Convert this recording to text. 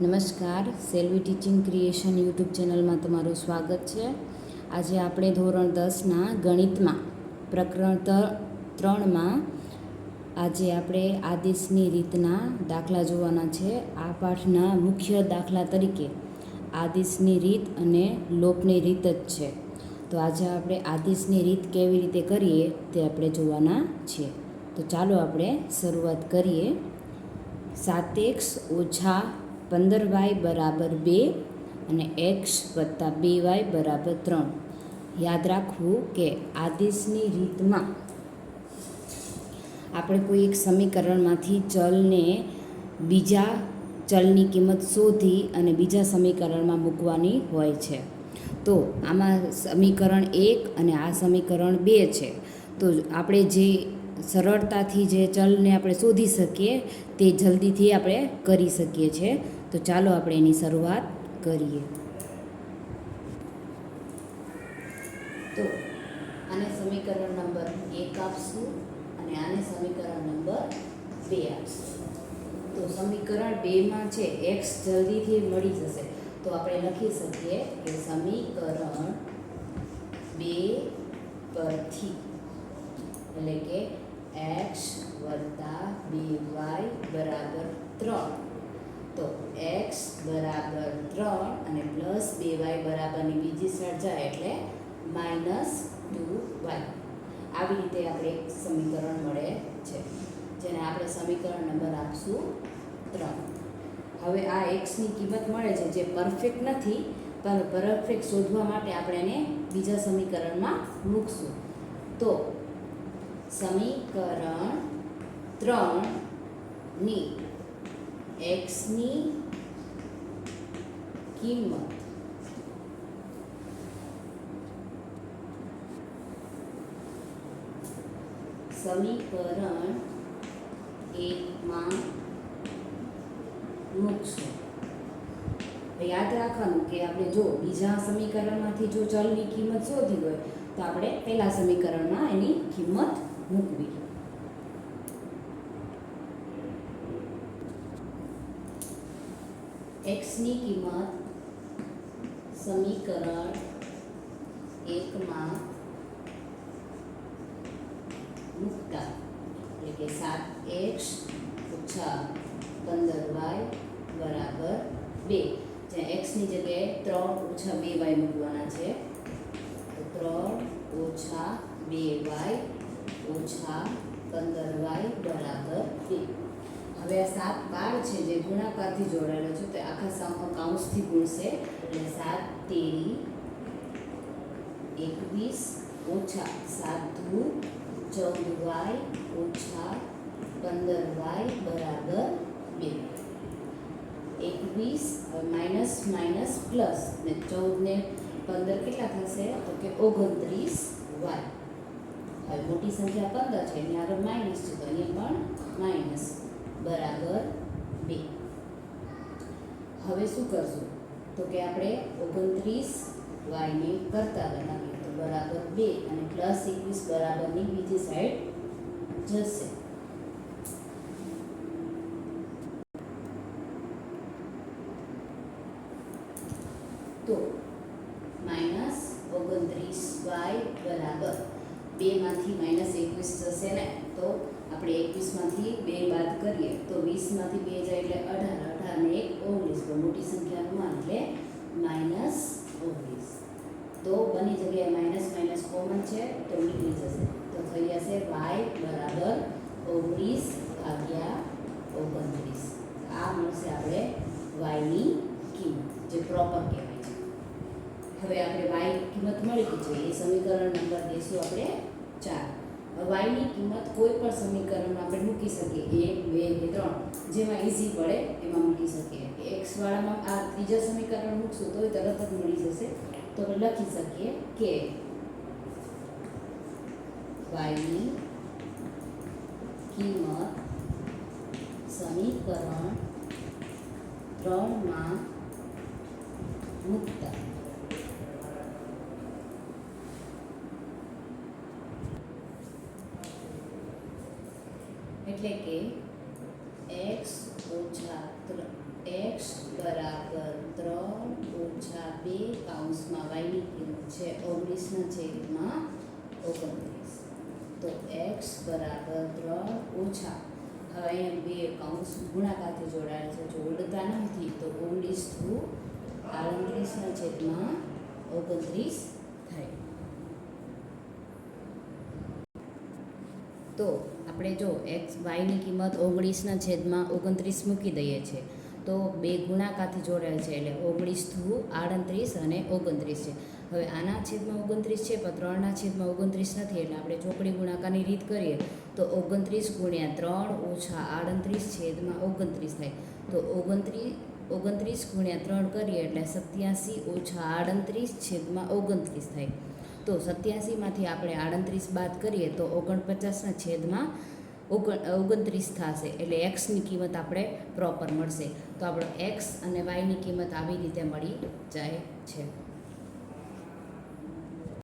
નમસ્કાર, Selvi teaching creation YouTube ચેનલમાં તમારું સ્વાગત છે. આજે આપણે ધોરણ દસના ગણિતમાં, પ્રકરણ ત્રણમાં આજે આપણે આદેશની રીતના દાખલા જોવાના છે. આ પાઠના મુખ્ય દાખલા તરીકે આદેશની રીત અને લોપની રીત જ છે. તો આજે આપણે આદેશની રીત કેવી રીતે કરીએ તે આપણે જોવાના છીએ. તો ચાલો આપણે શરૂઆત કરીએ. સાત એક્સ ઓછા પંદર વાય બરાબર બે અને એક્સ વત્તા બે વાય બરાબર ત્રણ. યાદ રાખવું કે આદેશની રીતમાં આપણે કોઈ એક સમીકરણમાંથી ચલને બીજા ચલની કિંમત શોધી અને બીજા સમીકરણમાં મૂકવાની હોય છે. તો આમાં સમીકરણ એક અને આ સમીકરણ બે છે. તો આપણે જે સરળતાથી જે ચલને આપણે શોધી શકીએ તે જલ્દીથી આપણે કરી શકીએ છીએ. તો ચાલો આપણે એની શરૂઆત કરીએ. તો આને સમીકરણ નંબર એક આપશું અને આને સમીકરણ નંબર બે આપશું. તો સમીકરણ બેમાં છે એક્સ જલ્દીથી મળી જશે. તો આપણે લખી શકીએ કે સમીકરણ બે પરથી, એટલે કે એક્સ વત્તા બે વાય બરાબર ત્રણ. તો એક્સ બરાબર ત્રણ અને પ્લસ બે વાય બરાબરની બીજી સર્જા એટલે માઇનસ ટુ વાય. આવી રીતે આપણે એક સમીકરણ મળે છે. જેને આપણે સમીકરણ નંબર આપશું ત્રણ. હવે આ એક્સની કિંમત મળે છે જે પરફેક્ટ નથી, પણ પરફેક્ટ શોધવા માટે આપણે એને બીજા સમીકરણમાં મૂકશું. તો સમીકરણ ત્રણની એક્સની કિંમત. સમીકરણ એકમાં મૂકશો. યાદ રાખવાનું કે આપણે જો બીજા સમીકરણમાંથી જો ચલની કિંમત શોધી હોય, તો આપણે પહેલા સમીકરણમાં એની કિંમત મૂકવી. એક્સની કિંમત સમીકરણ એકમાં મૂકતા. એટલે કે સાત એક્સ ઓછા પંદર વાય બરાબર બે. જ્યાં એક્સની જગ્યાએ ત્રણ ઓછા બે વાય મૂકવાના છે. તો ત્રણ ઓછા બે વાય ઓછા પંદર વાય બરાબર બે. હવે આ સાત બાર છે જે ગુણાકારથી જોડાયેલો છે, તે આખા કાઉન્સથી ગુણશે. એટલે સાત, તેરી, એકવીસ, ઓછા સાત ધુ ચૌદ વાય, ઓછા પંદર વાય, બરાબર બે. એકવીસ માઇનસ માઇનસ, પ્લસ, ને ચૌદ ને પંદર કેટલા થશે? તો કે ઓગણત્રીસ વાય. હવે મોટી સંખ્યા પંદર છે, એની આગળ માઇનસ છે તો અહીંયા પણ માઇનસ બરાબર બે હવે શું કરશું? તો કે આપણે ઓગણત્રીસ વાયને કરતા બનાવીએ. તો બરાબર બે અને પ્લસ એકવીસ બરાબરની બીજી સાઈડ જશે. તો માઇનસ ઓગણત્રીસ વાય બરાબર બેમાંથી માઇનસ એકવીસ જશે ને? તો આપણે એકવીસમાંથી બે બાદ કરીએ તો વીસમાંથી બે જાય એટલે અઢાર અઢાર ને એક ઓગણીસ તો મોટી સંખ્યાનું એટલે માઇનસ ઓગણીસ. તો બની જગ્યાએ માઇનસ માઇનસ કોમન છે, તો નીકળી જશે. તો થઈ જશે વાય બરાબર ઓગણીસ ભાગ્યા ઓગણત્રીસ. આ મળશે આપણે વાયની કિંમત, જે પ્રોપર કહેવાય છે. હવે આપણે વાય કિંમત મળી ગઈ છે. એ સમીકરણ નંબર દઈશું આપણે ચાર. વાયની કિંમત કોઈ પણ સમીકરણમાં આપણે મૂકી શકીએ. એક, બે કે ત્રણ. જેમાં ઇઝી પડે એમાં મૂકી શકીએ. એક્સ વાળામાં આ ત્રીજા સમીકરણ મૂકશું તો એ તરત જ મળી જશે. તો આપણે લખી શકીએ કે વાયની કિંમત સમીકરણ ત્રણમાં મૂકતા. એટલે કે એક્સ ઓછા એક્સ બરાબર ત્રણ ઓછા બે કાઉન્સમાં વાયની કિંમત છે ઓગણીસના છેદમાં ઓગણત્રીસ. તો એક્સ બરાબર ત્રણ ઓછા, હવે અહીંયા બે કાઉન્સ ગુણાકારથી જોડાયેલ છે, જો ઓળતા નથી, તો ઓગણીસ થ્રુ આડત્રીસના છેદમાં ઓગણત્રીસ થાય. તો આપણે જો એક્સ વાયની કિંમત ઓગણીસના છેદમાં ઓગણત્રીસ મૂકી દઈએ છીએ તો બે ગુણાકારથી જોડાયેલ છે એટલે ઓગણીસ થ્રુ આડત્રીસ અને ઓગણત્રીસ છે. હવે આના છેદમાં ઓગણત્રીસ છે, પણ ત્રણના છેદમાં ઓગણત્રીસ નથી એટલે આપણે ચોકડી ગુણાકારની રીત કરીએ, તો ઓગણત્રીસ ગુણ્યા ત્રણ ઓછા આડત્રીસ છેદમાં ઓગણત્રીસ થાય. તો ઓગણત્રીસ ઓગણત્રીસ ગુણ્યા ત્રણ કરીએ એટલે સત્યાસી ઓછા આડત્રીસ છેદમાં ઓગણત્રીસ થાય. તો સત્યાસીમાંથી આપણે આડત્રીસ બાદ કરીએ તો ઓગણપચાસના છેદમાં ઓગણ, ઓગણત્રીસ થશે. એટલે એક્સની કિંમત આપણે પ્રોપર મળશે. તો આપણો એક્સ અને વાયની કિંમત આવી રીતે મળી જાય છે.